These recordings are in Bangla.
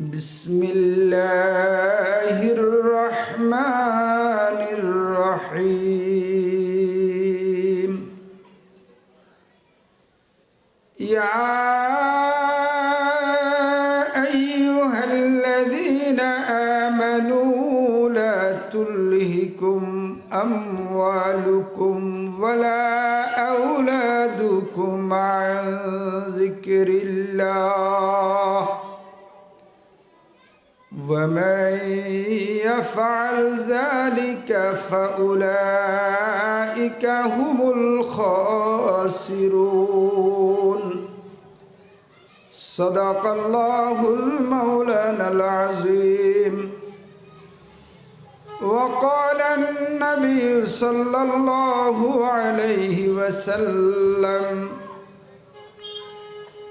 بسم الله الرحمن الرحيم. يا أيها الذين آمنوا لا تلهكم أموالكم ولا أولادكم عن ذكر الله ومن يفعل ذلك فأولئك هم الخاسرون. صدق الله المولانا العظيم. وقال النبي صلى الله عليه وسلم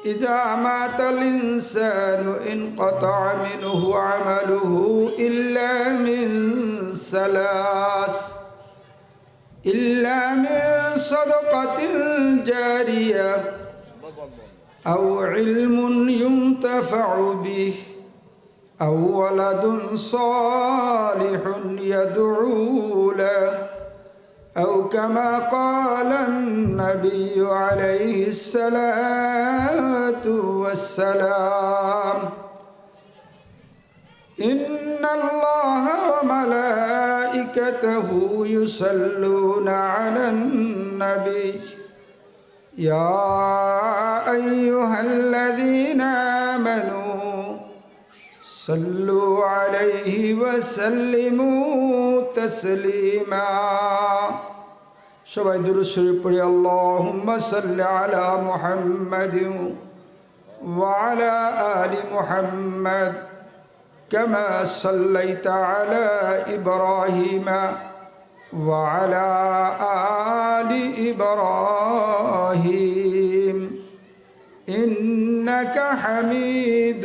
إذا مات الإنسان انقطع منه عمله إلا من ثلاث إلا من صدقة جارية أو علم ينتفع به أو ولد صالح يدعو له. أو كما قال النبي عليه الصلاة والسلام إن الله وملائكته يصلون على النبي. يا أيها الذين آمنوا صلوا عليه وسلموا تسليما সবাই দুরুদ শরীফ পড়ি আল্লাহুম্মা সাল্লি আলা মুহাম্মাদিন ওয়া আলা আলি মুহাম্মাদ كما صليت على إبراهيم وعلى آل إبراهيم إنك حميد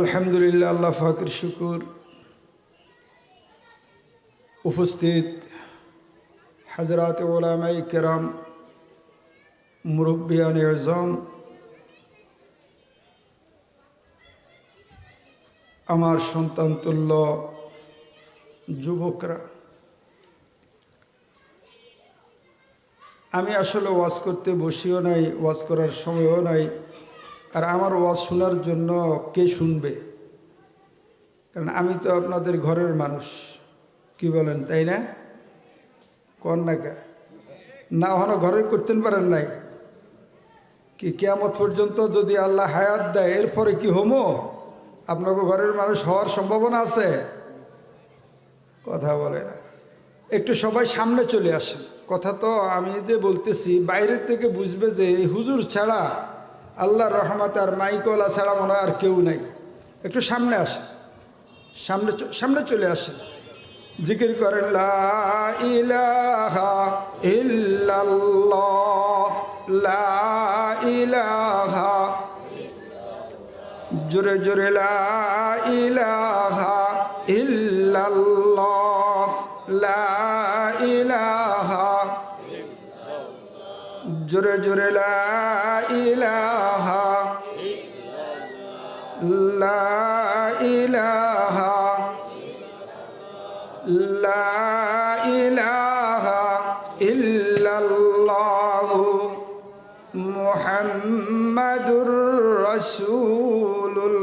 আলহামদুলিল্লাহ, আল্লাহ ফাকর শুকুর। উপস্থিত হজরত ওলামাই কেরাম মুরব্বিয়ান আজম, আমার সন্তান তুল্য যুবকরা। আমি আসলে ওয়াজ করতে বসিও নাই, ওয়াজ করার সময়ও নাই। আর আমার ওয়াজ শোনার জন্য কে শুনবে? কারণ আমি তো আপনাদের ঘরের মানুষ। কি বলেন, তাই না? কন না কে? না ওখানে ঘরের করতেন পারেন নাই। কি কেয়ামত পর্যন্ত যদি আল্লাহ হায়াত দেয়, এরপরে কি হমো? আপনাকে ঘরের মানুষ হওয়ার সম্ভাবনা আছে? কথা বলে না। একটু সবাই সামনে চলে আসেন। কথা তো আমি যে বলতেছি বাইরের থেকে বুঝবে যে হুজুর ছাড়া আল্লাহর রহমত আর মাইকলা ছাড়া মনে আর কেউ নাই। একটু সামনে আসেন। সামনে সামনে চলে আসেন। জিকির করেন, লা ইলাহা লা ইলাহা জোরে জোরে, লা ইলাহা ইল্লাল্লাহ। জোরে জোরে লা ইলাহা লা ইলাহা লা ইলাহা ইল্লাল্লাহ মুহাম্মাদুর রাসূলুল্লাহ।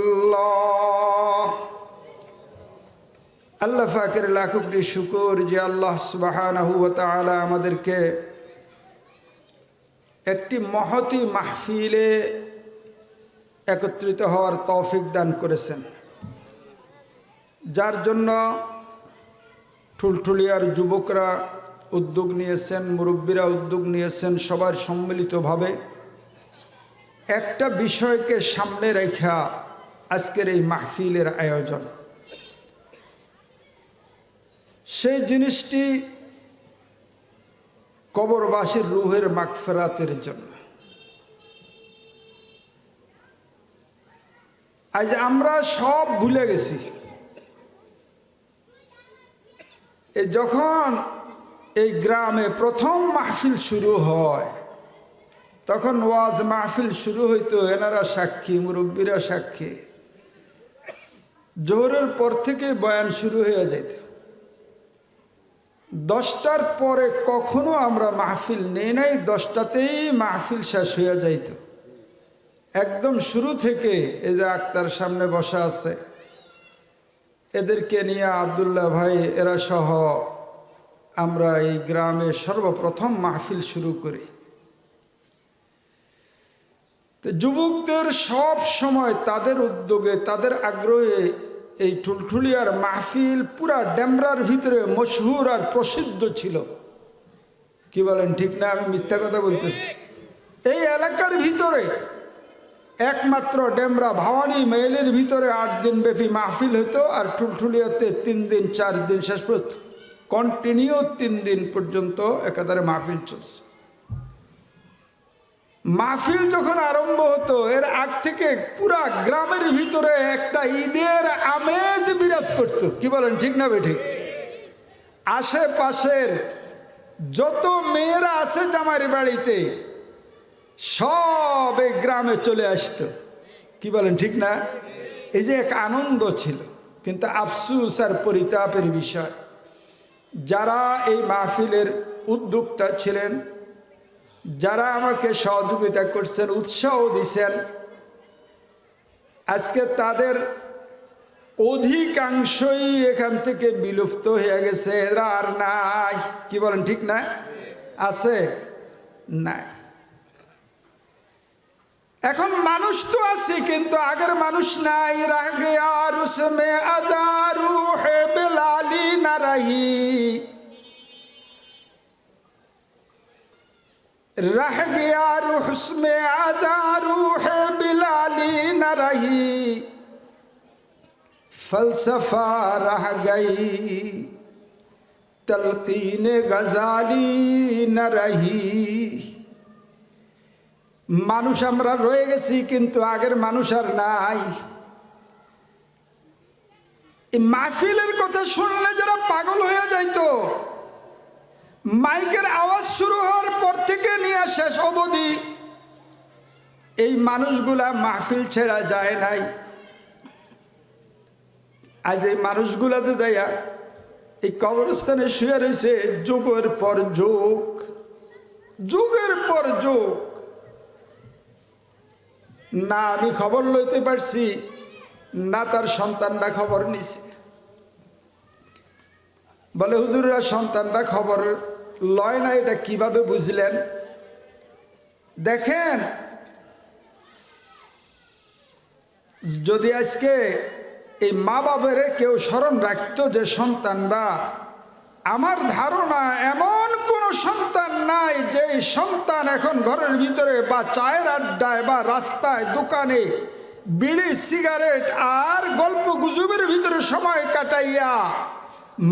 আল্লাহ ফাকের লাখ কোটি শুকর যে আল্লাহ সুবহানাহু ওয়া তাআলা আমাদেরকে একটি মহতি মাহফিলে একত্রিত হওয়ার তৌফিক দান করেছেন। যার জন্য ঠুলঠুলিয়ার যুবকরা উদ্যোগ নিয়েছেন, মুরব্বীরা উদ্যোগ নিয়েছেন সবার সম্মিলিতভাবে। একটা বিষয়কে সামনে রেখা আজকের এই মাহফিলের আয়োজন। সেই জিনিসটি কবরবাসীর রুহের মাগফেরাতের জন্য। আজ আমরা সব ভুলে গেছি। এই যখন এই গ্রামে প্রথম মাহফিল শুরু হয়, তখন ওয়াজ মাহফিল শুরু হইতো এনারা সাক্ষী, মুরব্বীরা সাক্ষী। জোহরের পর থেকে বয়ান শুরু হয়ে যাইত। দশটার পরে কখনো আমরা মাহফিল নেই নাই, দশটাতেই মাহফিল শেষ হইয়া যাইত। একদম শুরু থেকে এই যে আক্তার সামনে বসা আছে, এদেরকে নিয়ে আবদুল্লাহ ভাই, এরা সহ আমরা এই গ্রামে সর্বপ্রথম মাহফিল শুরু করি। যুবকদের সব সময় তাদের উদ্যোগে, তাদের আগ্রহে এই টুলঠুলিয়ার মাহফিল পুরা ড্যামরার ভিতরে মশহুর আর প্রসিদ্ধ ছিল। কি বলেন, ঠিক না? আমি মিথ্যা কথা বলতেছি। এই এলাকার ভিতরে একমাত্র ডেমরা ভাওয়ানি মেইলের ভিতরে আট দিন ব্যাপী মাহফিল হতো আর টুলঠুলিয়াতে তিন দিন, চার দিন, শেষ পর্যন্ত কন্টিনিউ তিন দিন পর্যন্ত একাধারে মাহফিল চলছে। মাহফিল যখন আরম্ভ হতো, এর আগ থেকে পুরা গ্রামের ভিতরে একটা ঈদের আমেজ বিরাজ করতো। কি বলেন, ঠিক না বেঠিক আশেপাশের যত মেয়েরা আছে জামাইয়ের বাড়িতে, সব এই গ্রামে চলে আসতো। কি বলেন, ঠিক না? এই যে এক আনন্দ ছিল, কিন্তু আফসুস আর পরিতাপের বিষয়। যারা এই মাহফিলের উদ্যোক্তা ছিলেন যারা আমাকে সহযোগিতা করছেন, উৎসাহ দিছেন, আজকে তাদের অধিকাংশই এখান থেকে বিলুপ্ত হয়ে গেছে। এরা আর নাই। কি বলেন, ঠিক না? আছে? নাই। এখন মানুষ তো আছে, কিন্তু আগের মানুষ নাই। রাগে আর উসমে আজারু হে বেলালি رہ گیا روح میں آزا روح بلالی نہ رہی فلسفہ رہ گئی تلقین غزالی نہ رہی মানুষ আমরা রয়ে গেছি কিন্তু আগের মানুষ আর নাই এই মাহফিলের কথা শুনলে যারা পাগল হয়ে যাইতো মাইকের আওয়াজ শুরু হওয়ার পর থেকে নিয়ে শেষ অবধি। এই মানুষগুলা মাহফিল ছেড়া যায় নাই। আজ এই মানুষগুলা যে যাইয়া এই কবরস্থানে শুয়ে রয়েছে যুগের পর যুগ, যুগের পর যুগ। না আমি খবর লইতে পারছি, না তার সন্তানরা খবর নিছে। বলে হুজুররা, সন্তানরা খবর লয় না এটা কীভাবে বুঝলেন? দেখেন, যদি আজকে এই মা বাবের কেউ স্মরণ রাখত যে সন্তানরা, আমার ধারণা এমন কোন সন্তান নাই যে সন্তান এখন ঘরের ভিতরে বা চায়ের আড্ডায় বা রাস্তায়, দোকানে বিড়ি, সিগারেট আর গল্প গুজবের ভিতরে সময় কাটাইয়া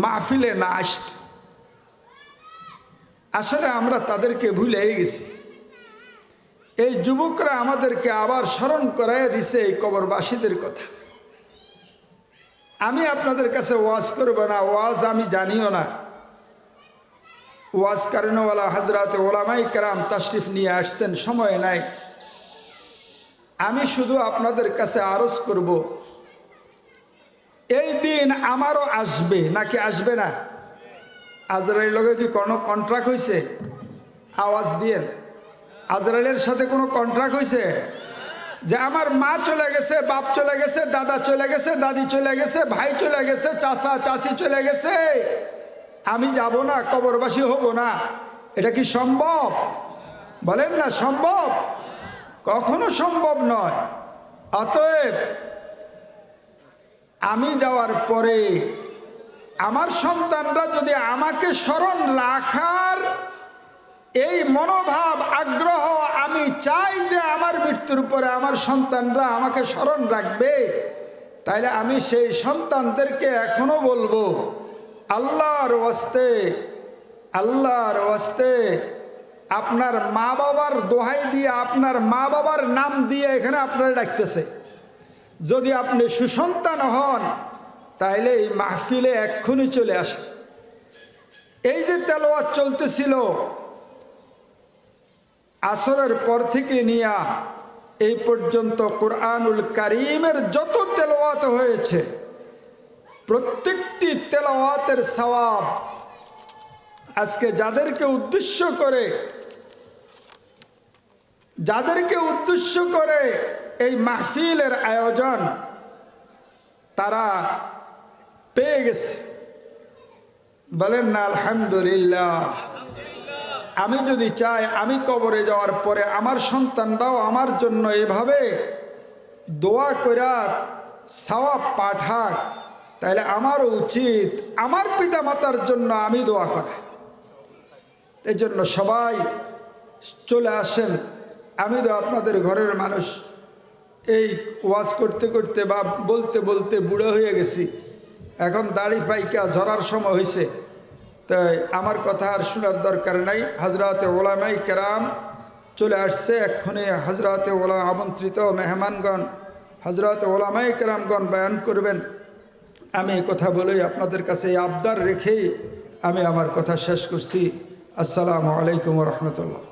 মাহফিলে না আসত। আসলে আমরা তাদেরকে ভুলেই গেছি। এই যুবকরা আমাদেরকে আবার স্মরণ করাইয়া দিছে এই কবরবাসীদের কথা। আমি আপনাদের কাছে ওয়াজ করব না, ওয়াজ আমি জানিও না। ওয়াজ কারণওয়ালা হাজরাতে ওলামাই কারাম তাশরিফ নিয়ে আসছেন, সময় নাই। আমি শুধু আপনাদের কাছে আরজ করব, এই দিন আমারও আসবে, নাকি আসবে না? আজরাইল লগে কি কোনো কন্ট্রাক্ট হয়েছে আওয়াজ দিয়েন। আজরাইলের সাথে কোনো কন্ট্রাক্ট হয়েছে যে আমার মা চলে গেছে, বাপ চলে গেছে, দাদা চলে গেছে, দাদি চলে গেছে, ভাই চলে গেছে, চাচা, চাচি চলে গেছে। আমি যাব না, কবরবাসী হব না। এটা কি সম্ভব? বলেন না, সম্ভব? কখনো সম্ভব নয়। অতএব আমি যাওয়ার পরে আমার সন্তানরা যদি আমাকে স্মরণ রাখার এই মনোভাব, আগ্রহ আমি চাই যে আমার মৃত্যুর পরে আমার সন্তানরা আমাকে স্মরণ রাখবে, তাইলে আমি সেই সন্তানদেরকে এখনও বলব, আল্লাহর ওয়াস্তে আল্লাহর ওয়াস্তে, আপনার মা বাবার দোহাই দিয়ে, আপনার মা বাবার নাম দিয়ে এখানে আপনারা ডাকতেছে। যদি আপনি সুসন্তান হন তাইলে এই মাহফিলে এক্ষুনি চলে আসে। এই যে তেলোয়াত চলতেছিল, আসরের পর থেকে নিয়া এই পর্যন্ত কোরআনুল কারিমের যত তেলাওয়াত হয়েছে, প্রত্যেকটি তেলাওয়াতের সওয়াব আজকে যাদেরকে উদ্দেশ্য করে, যাদেরকে উদ্দেশ্য করে এই মাহফিলের আয়োজন, তারা পেয়ে গেছে। বলেন না, আলহামদুলিল্লাহ। আমি যদি চাই আমি কবরে যাওয়ার পরে আমার সন্তানরাও আমার জন্য এভাবে দোয়া করা সওয়াব পাঠাক, তাহলে আমারও উচিত আমার পিতা মাতার জন্য আমি দোয়া করা। এই জন্য সবাই চলে আসেন। আমি তো আপনাদের ঘরের মানুষ। এই ওয়াজ করতে করতে বা বলতে বলতে বুড়ো হয়ে গেছি। এখন দাড়ি পাইকা ঝরার সময় হয়েছে তাই আমার কথা আর শোনার দরকার নাই। হাজরাতে ওলামাই কেরাম চলে আসছে এক্ষণে হাজরাতে ওলা আমন্ত্রিত মেহমানগণ হজরত ওলামাই কেরামগণ বয়ান করবেন। আমি কথা বলেই আপনাদের কাছে আবদার রেখেই আমি আমার কথা শেষ করছি। আসসালামু আলাইকুম রহমতুল্লাহ।